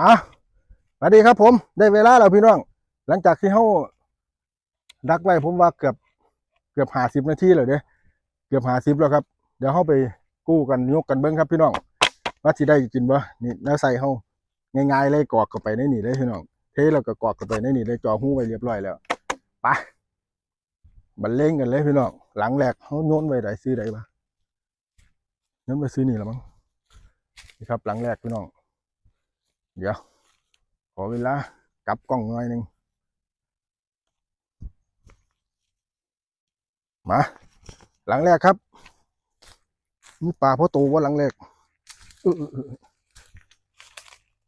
อะสวัสดีครับ ผม ได้เวลาแล้วพี่น้อง หลังจากที่เขาดักไว้ผมว่าเกือบเกือบหาสิบนาทีเลยเด้เกือบหาสิบแล้วครับ เดี๋ยวเขาไปกู้กันยกกันเบิ้งครับพี่น้อง ว่าสิได้กินบ่นี่แล้วใส่เขาง่ายๆเลยกอกเข้าไปในนี่เลยพี่น้องเทแล้วก็กอกเข้าไปในนี่เลยจ่อหู้ไว้เรียบร้อยแล้วไปบันเลงกันเลยพี่น้องหลังแรกเขาโน้นไว้ได้ซื้อได้ปะโน้นไปซื้อนี่ล้วมั้งนี่ครับ หลังแรกพี่น้อง เดี๋ยว ขอเวลากลับกล้องหน่อยหนึ่งมา หลังแรกครับมีปลาพ่อโตว่าหลังแรก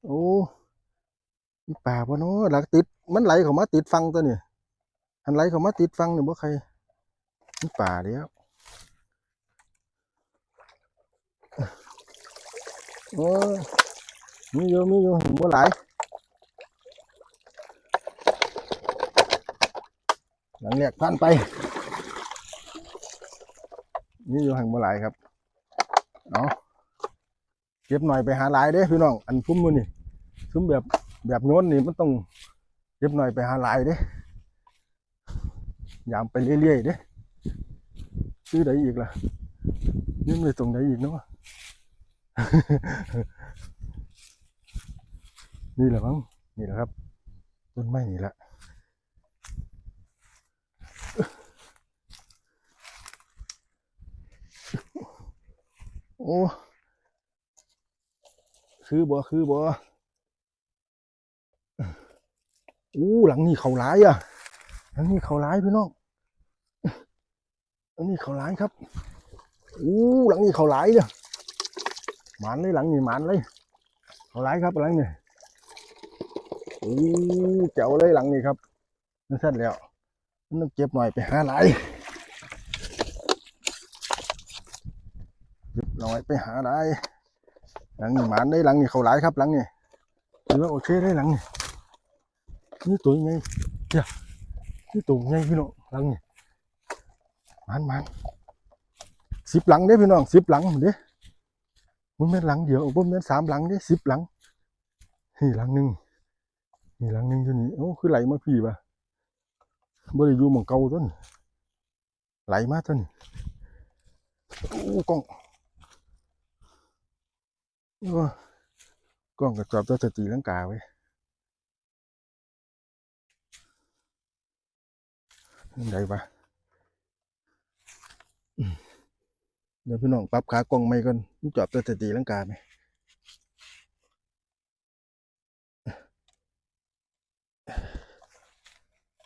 โอ้มีปลาพ่อเนาะหลักติด มันไหลเข้ามาติดฟังตัวนี่อันไหลเข้ามาติดฟังเนี่ยบ่ใครมีปลาเดียวโอ้ มีอยู่มีอยู่บ่หลายหลังแรกผ่านไปนี่อยู่ห่างบ่หลายครับเอาเก็บหน่อยไปหาหลายเด้พี่น้องอันฟุ้มมือนี่ซุ้มแบบแบบโน้นนี่มันต้องเก็บหน่อยไปหาหลายเด้ยามไปเรื่อยๆเด้ซื้อได้อีกล่ะยืมไปตรงไหนอีกเนาะ นี่แหละมั้งนี่แหละครับ ต้นไม้นี่แหละโอ้คือบ่คือบ่อู้หลังนี้เขาร้ายอะหลังนี้เขาร้ายพี่น้องหลังนี้เขาร้ายครับอู้หลังนี้เขาร้ายเนี่ยหมันเลยหลังนี้หมันเลยเขาร้ายครับหลังนี้ โอ้เจ๋วเลยหลังนี้ครับนั่นเสร็จแล้วนต้องเก็บหน่อยไปหาหลายหน่อยไปหาได้หลังนี่หมานได้หลังนี่เขาหลายครับหลังนี่ถือว่าโอเคได้หลังนี่นี่ตัวใหญ่เดี๋ยวนี่ตัวใหญ่พี่น้องหลังนี่หมานหมานสิบหลังเด้พี่น้องสิบหลังเด้มันเป็นหลังเดียวผมเป็นสามหลังเด้สิบหลังนี่หลังหนึ่ง นี่หลังนึ่งอยู่นี่โอ้คือไหลมาพี่ปะบ่ได้อยู่หมองเก่าต้นไหลมาต้นโอ้กล้องโอ้กล้องกระจอบตัวสตีลังกาไว้ยังไงปะเดี๋ยวพี่น้องปรับขากล้องไม่ก่อนจอบตัวสตีลังกาไหม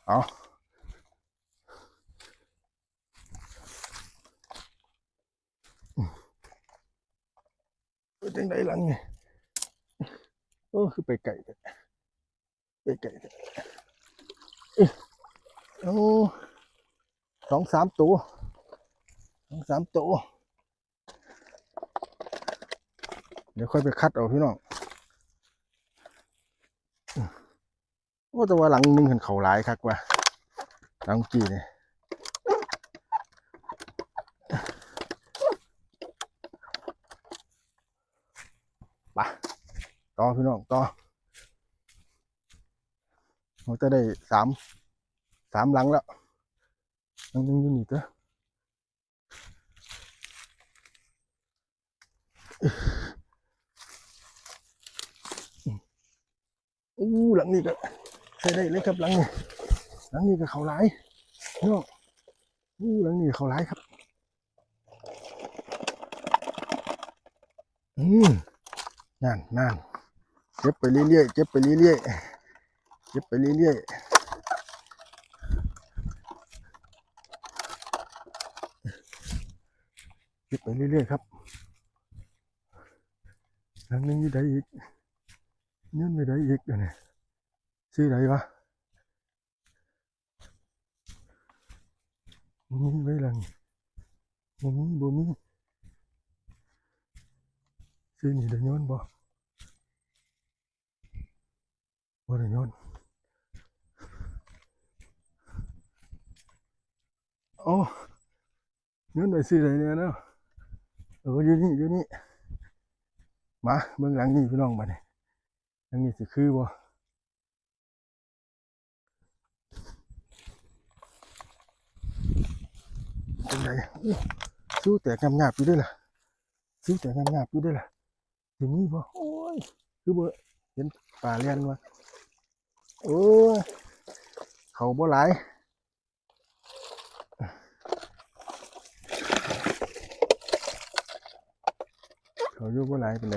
เอาเป็นจังไดหลังไงโอ้คือไปไก่เด้อไปไก่เด้อเอ้ยโอ้สองสามตัวสองสามตัวเดี๋ยวค่อยไปคัดเอาพี่น้อง โอ้แต่ว่าหลังนึงเห็นเขาหลายคักว่ะหลังกี่เนี่ยต่อพี่น้องต่อเราจะได้สามสามหลังแล้วหลังนึงอยู่นี่เด้ออู้หลังนี้ก็ ใช้ได้เลยครับหลังนี้หลังนี้ก็เขาหลายพี่น้องอู้หลังนี้เขาหลายครับ อืมนั่นนั่นเก็บไปเรื่อยๆเก็บไปเรื่อยๆเก็บไปเรื่อยๆเก็บไปเรื่อยๆครับหลังนึงยี่ใดอีกเงื่นไปใดอีกเดี๋ยวนี้ ซื้อใดวะบ่มีไว้หลังบ่มีบ่มีซื้อนี่เดี๋ยวย้อนบ่บ่ได้ย้อนโอ้ย้อนไปซื้ออะไรเนี่ยเนาะเอออยู่นี่อยู่นี่มาเบื้องหลังนี่พี่น้องมาเนี่ยยังนี่สิคือบ่ จังไดอู้สู้แต่งามหยาบอยู่ด้วยล่ะสู้แต่งามหยาบอยู่ด้วยล่ะสิมีบ่โอ้ยคือบ่เห็นป่าเลียนวะโอ้ยเขาบ่หลายเขาอยู่บ่หลายเป็นไร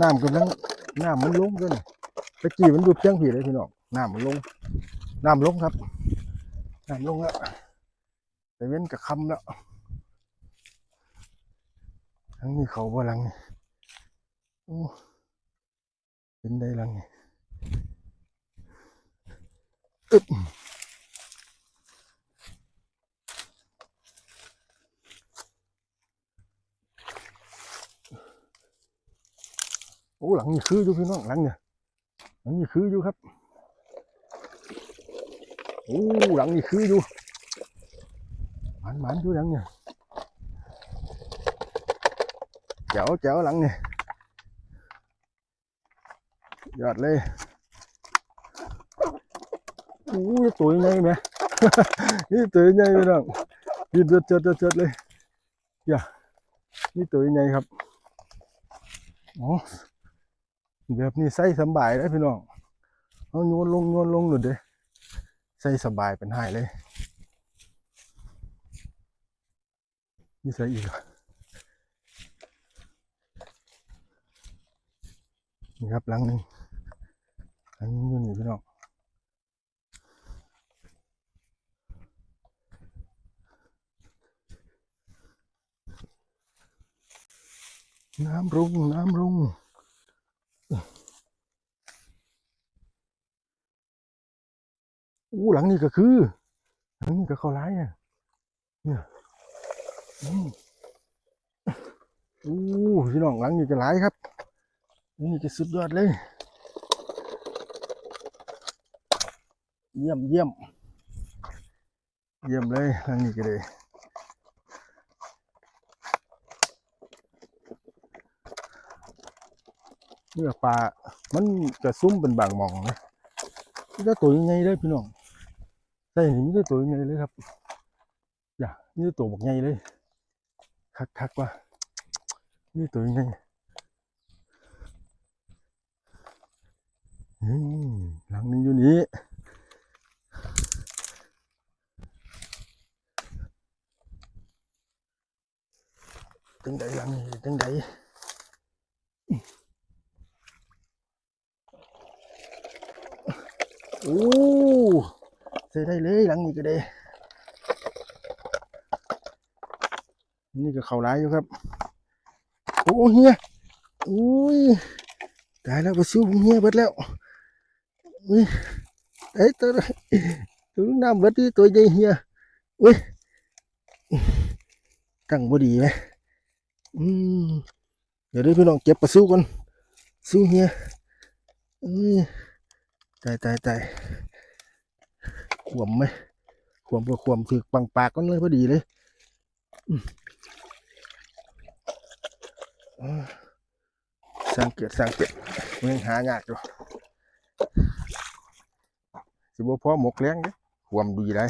น้ำกำลังน้ำมันลงด้วยนี่ตะกี้มันอยู่เพียงผีเลยพี่น้องน้ำมันลงน้ำลงครับ น้ำลงแล้วแต่เว้นกับคำแล้วทั้งนี้เขาบ่หลังนี่โอ้เป็นได้หลังนี่อึบโอ้หลังนี่คืออยู่พี่น้องหลังเนี่ยหลังนี่คืออยู่ครับ โอ้หลังนี่คืออยู่หมันหมันอยู่หลังเนี่ยแจ๋วแจ๋วหลังเนี่ยยอดเลยโอ้ยตัวใหญ่ไหมนี่ตัวใหญ่พี่น้องยืดเจิดเจิดเจดเลยอย่านี่ตัวใหญ่ครับอ๋อแบบนี้ใส่สบายเลยพี่น้องเอาโยนลงโยนลงหลุดเด้ ใส่สบายเป็นหายเลยนี่ใส่อีกนี่ครับหลังหนึงหลังนี้อยู่นี่พี่น้องน้ำรุงน้ำรุง อู้หลังนี้ก็คือหลังนี้ก็เขาร้ายเนี่ยเนี่ยอู้พี่น้องหลังนี้ก็ร้ายครับหลังนี้ก็สุดยอดเลย เยี่ยมเยี่ยมเยี่ยมเลยหลังนี้ก็เลยเนื้อปลา มันจะซุ่มเป็นบางมองนะนี่ก็ตัวยังไงเลยพี่น้อง ใส่นี่มีแต่ตัวยังไงเลยครับอย่านี่ตัวบักใหญ่เลยคักคักๆว่านี่ ตัวยังไงอืมหลังหนึงอยู่นี้จังใดหลังนี้จังใดโอ้ใส่ได้เลยหลังนี้ก็ได้นี่ก็เข้าร้ายอยู่ครับ โอ้เฮียอุ้ยตายแล้วไปซิวเฮียเบิดแล้วอุ้ยเอ้ตัวตัวน้ำเบิดที่ตัวใหญ่เฮียอุ้ยตั้งบ่ดีไหมอืมเดี๋ยวเดี๋ยวพี่น้องเก็บปลาซิวก่อนซิวเฮียอุ้ยตายตายตาย ขวมไหมขวมก็ขวมถือปังปากกันเลยพอดีเลยอ่าสังเกตสังเกตมันยังหายากอยู่สิบ่พอหมกเลี้ยงเด้ความดีได้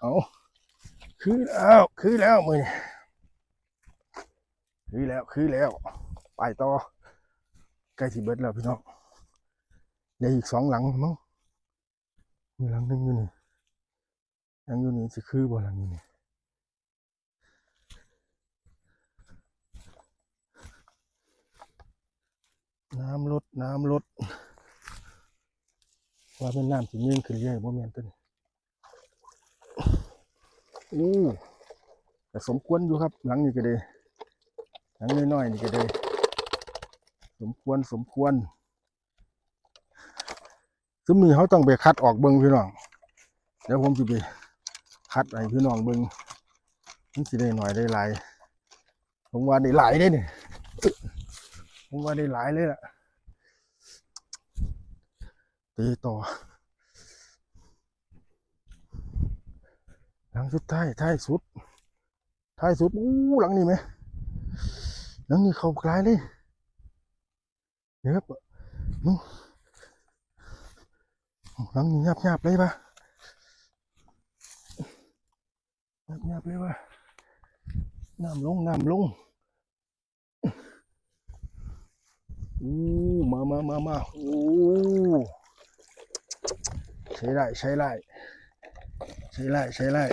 เอาคือแล้วคือแล้วมือนี่คือแล้วคือแล้ว ไปต่อใกล้สิเบิดแล้วพี่น้อง เหลืออีกสองหลังมั้งมีหลังหนึงอยู่นี่หลังอยู่นี่สิคือบ่หลังอยู่นี่น้ำลดน้ำลดว่าเป็นน้ำสิเงี้ยงขึ้นเรื่อยบ่แม่นตัวนี้อู้แต่สมควรอยู่ครับ หลังนี้ก็ได้หลังน้อยๆนี่ก็ได้สมควรสมควร ซึ่งนี้เขาต้องไปคัดออกเบิ้งพี่น้อง เดี๋ยวผมจะไปคัดให้พี่น้องเบิ้งมันสิได้หน่อยได้หลาย ผมว่าได้หลายได้เนี่ยผมว่าได้หลายเลยล่ะตีต่อหลังสุดท้ายท้ายสุดท้ายสุดอู้หลังนี่ไหมหลังนี่เขากลายเลยเดี๋ยวครับมึง หลังนี่ยับยับเลยปะยับยับเลยปะน้ำลงน้ำลงอู้มามามามาอู้ใช้ได้ใช้ได้ใช้ได้ใช้ได้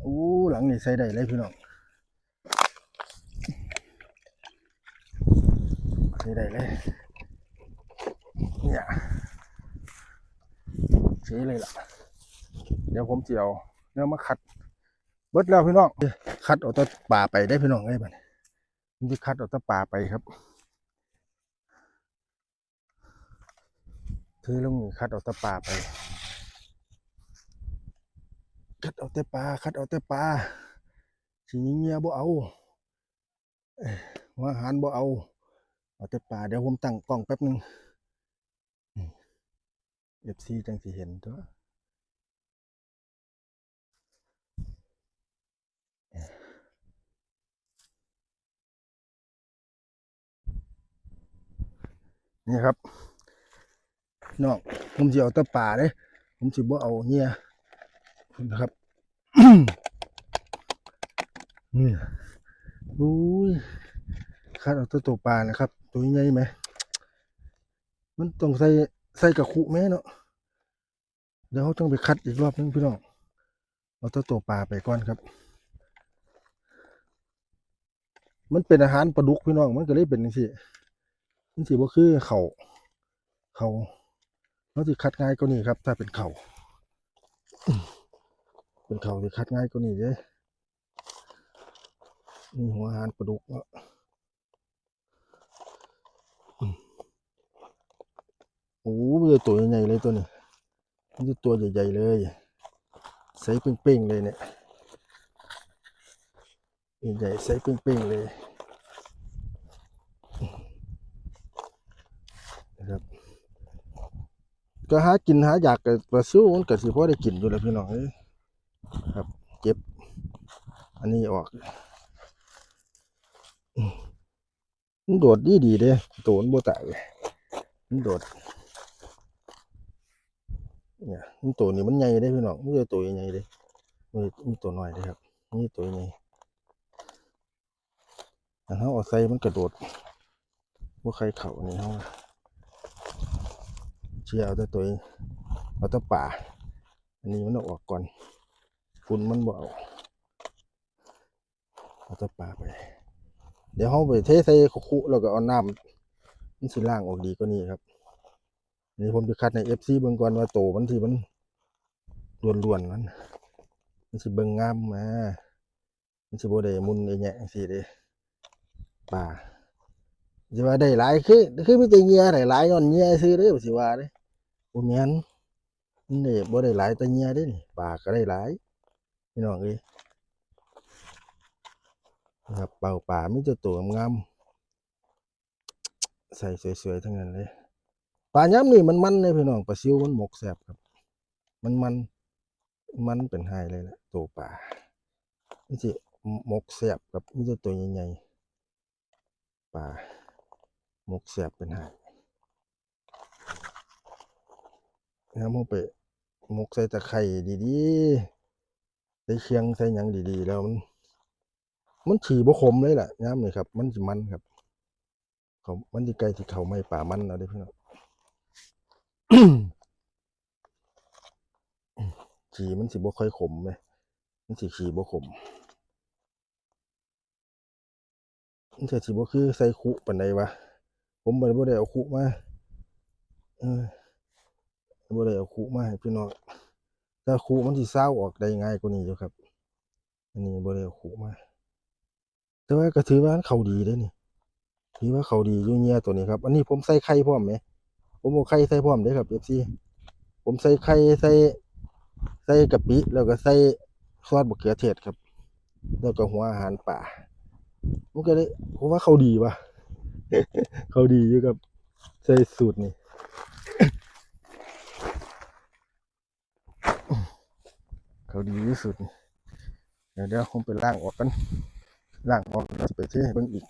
โอ้หลังนี่ใส่ได้เลยพี่น้องใส่ได้เลยเนี่ย ใช้เลยล่ะ เดี๋ยวผมเจะเอาเนื้อมาขัด เบิดแล้วพี่น้องคัดเอาตะป่าไปได้พี่น้องไอ้บัดนี้ผมจะคัดเอาตะป่าไปครับเทลงนี่คัดเอาตะป่าไป คัดเอาแต่ปลาคัดเอาแต่ปลาสีเงี้ยบ่เอาเอ้ยหัวอาหารบ่เอา เอาแต่ปลาเดี๋ยวผมตั้งกล้องแป๊บหนึง เอฟซีจังสิเห็นตัวนี่ครับน้องผมสิเอาต่ปลาเด้ผมสิบ่เอาเงียนะครับนี่อุ้ยคัดเอาตัวตัวปลานะครับ ตัวใหญ่ไหม มันต้องใส่ ใส่กับคุแม่เนาะเดี๋ยวเขาต้องไปคัดอีกรอบนึงพี่น้องเอาตัวตัวปลาไปก่อนครับ มันเป็นอาหารปลาดุกพี่น้องมันก็เลยเป็นอย่างนี้มันสิบ่คือเขาเขาเราสิคัดง่ายกว่านี้ครับ ถ้าเป็นเขาเป็นเขาที่คัดง่ายกว่านี้เด้นี่หัวอาหารปลาดุกเนาะอืม โอ้มันจะตัวใหญ่เลยตัวนี้มันจะตัวใหญ่ๆเลยใสเป้งๆเลยเนี่ยใหญ่ๆใสเป้งๆเลยนะครับก็หากินหาอยากกับปลาซิวมันก็สิพอได้กินอยู่แล้วพี่น้องครับเก็บ อันนี้ออกมันโดดดีดีเด้โตมันบ่ตายมันโดด เนี่ยมันตัวนี้มันใหญ่เด้พี่น้องมันจะตัวใหญ่เด้มันมีตัวน้อยเด้ครับนี่ตัวใหญ่อันเฮาเอาใส่มันกระโดดบ่ใครเข้านี่เฮาเชี่ยเอาแต่ตัวเองเอาแต่ป่า อันนี้มันออกก่อนฝุ่นมันบ่เอาเอาแต่ปลาไป เดี๋ยวเขาไปเทใส่คุๆแล้วก็เอาน้ำมันสิล่างออกดีกว่านี้ครับ นี่ผมจะคัดในเอฟซีเบิ่งก่อนว่าโตมันที่มันล้วนๆมันมันสิเบิ่งงามมามันสิบ่ได้มุนไอ้แหะสิเด้ปลาสิว่าได้หลายคือคือมีแต่เหยื่อได้หลายย้อนเหยื่อซื้อเด้อสิว่าเด้บ่แม่นนได้บ่ได้หลายแต่เหยื่อเด้นี่ปลาก็ได้หลายพี่น้องเอ้ยนะครับเป่าป่ามีแต่ตัวงามใส่สวยๆทั้งนั้นเลย ปลาย้ำนี่มันมันเลยพี่น้องปลาซิวมันหมกแสบครับ มันมันมันเป็นไฮเลยแหละตัวปลานี่สิหมกแสบกับมีแต่ตัวใหญ่ๆปลาหมกแสบเป็นไฮนะครับมไปหมกใส่ตะไคร่ดีๆใส่เคียงใส่หยังดีๆ แล้วมัน มันฉี่บ่ขมเลยแหละย้ำเลยครับ มันสิมันครับเขามันสิไกลที่เขาไม่ป่ามันเอาได้อพี่น้อง ฉี่มันสิบ่ค่อยขมเลยมันสิฉี่บ่ขมมันจะสิบ่คือใส่คุปานใดวะ ผมบ่ได้บ่ได้เอาคุมาเออบ่ได้เอาคุมาให้พี่น้องถ้าคุมันสิเศร้าออกได้ง่ายกว่านี้อยู่ครับ อันนี้บ่ได้เอาคุมาแต่ว่าก็ถือว่าเขาดีเด้นี่ถือว่าเขาดีอยู่เงียตัวนี้ครับ อันนี้ผมใส่ไข่พร้อมไหม ผมเอาไข่ใส่พร้อมเด้ครับ FC ผมใส่ไข่ใส่ใส่กะปิแล้วก็ใส่ซอสมะเขือเทศครับ แล้วก็หัวอาหารป่ามันก็เลยผมว่าเขาดีว่ะเขาดีอยู่กับใส่สูตรนี่เขาดีที่สุดนี่เดี๋ยวเดี๋ยวผมไปล้างออกกันล้างออกแล้วไปเทให้เบิ่งอีก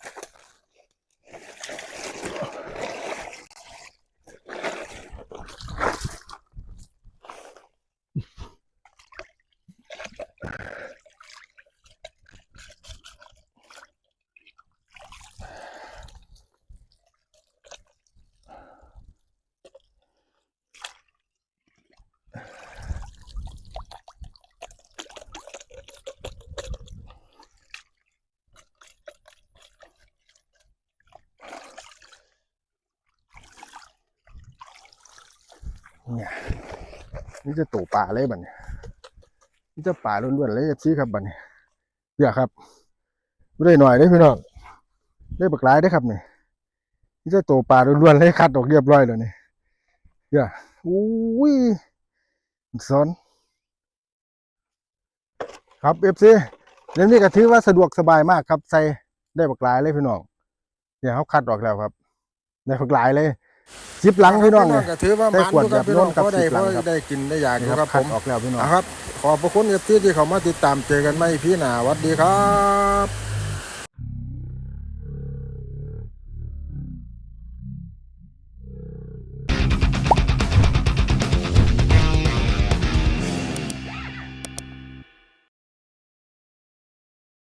เนี่ยนี่จะตู่ป่าเลยบัดเนี่ยนี่จะป่าล้วนๆเลยซี่ครับบัดเนี่ยเดี๋ยวครับไม่ได้หน่อยได้พี่น้องได้บักหลายได้ครับเนี่ยนี่จะตู่ป่าล้วนๆเลยคัดออกเรียบร้อยแล้วเนี่ยเดี๋ยวอุ้ยสอนครับเอฟซีเรื่องนี้ก็ถือว่าสะดวกสบายมากครับใส่ได้บักหลายเลยพี่น้องเนี่ยเขาคัดออกแล้วครับได้บักหลายเลย สิบหลังพี่น้องเนี่ยก็ถือว่าได้มันขวดอยู่แบบโน้นกับเพราะได้สิบหลังเพราะครับได้กินได้อยากอยู่นี่ครับผคัดมออกแล้วพี่น้องนะครับ ขอบพระคุณกับที่ที่เขามาติดตามเจอกันไม่พี่หนาหวัดดีครับ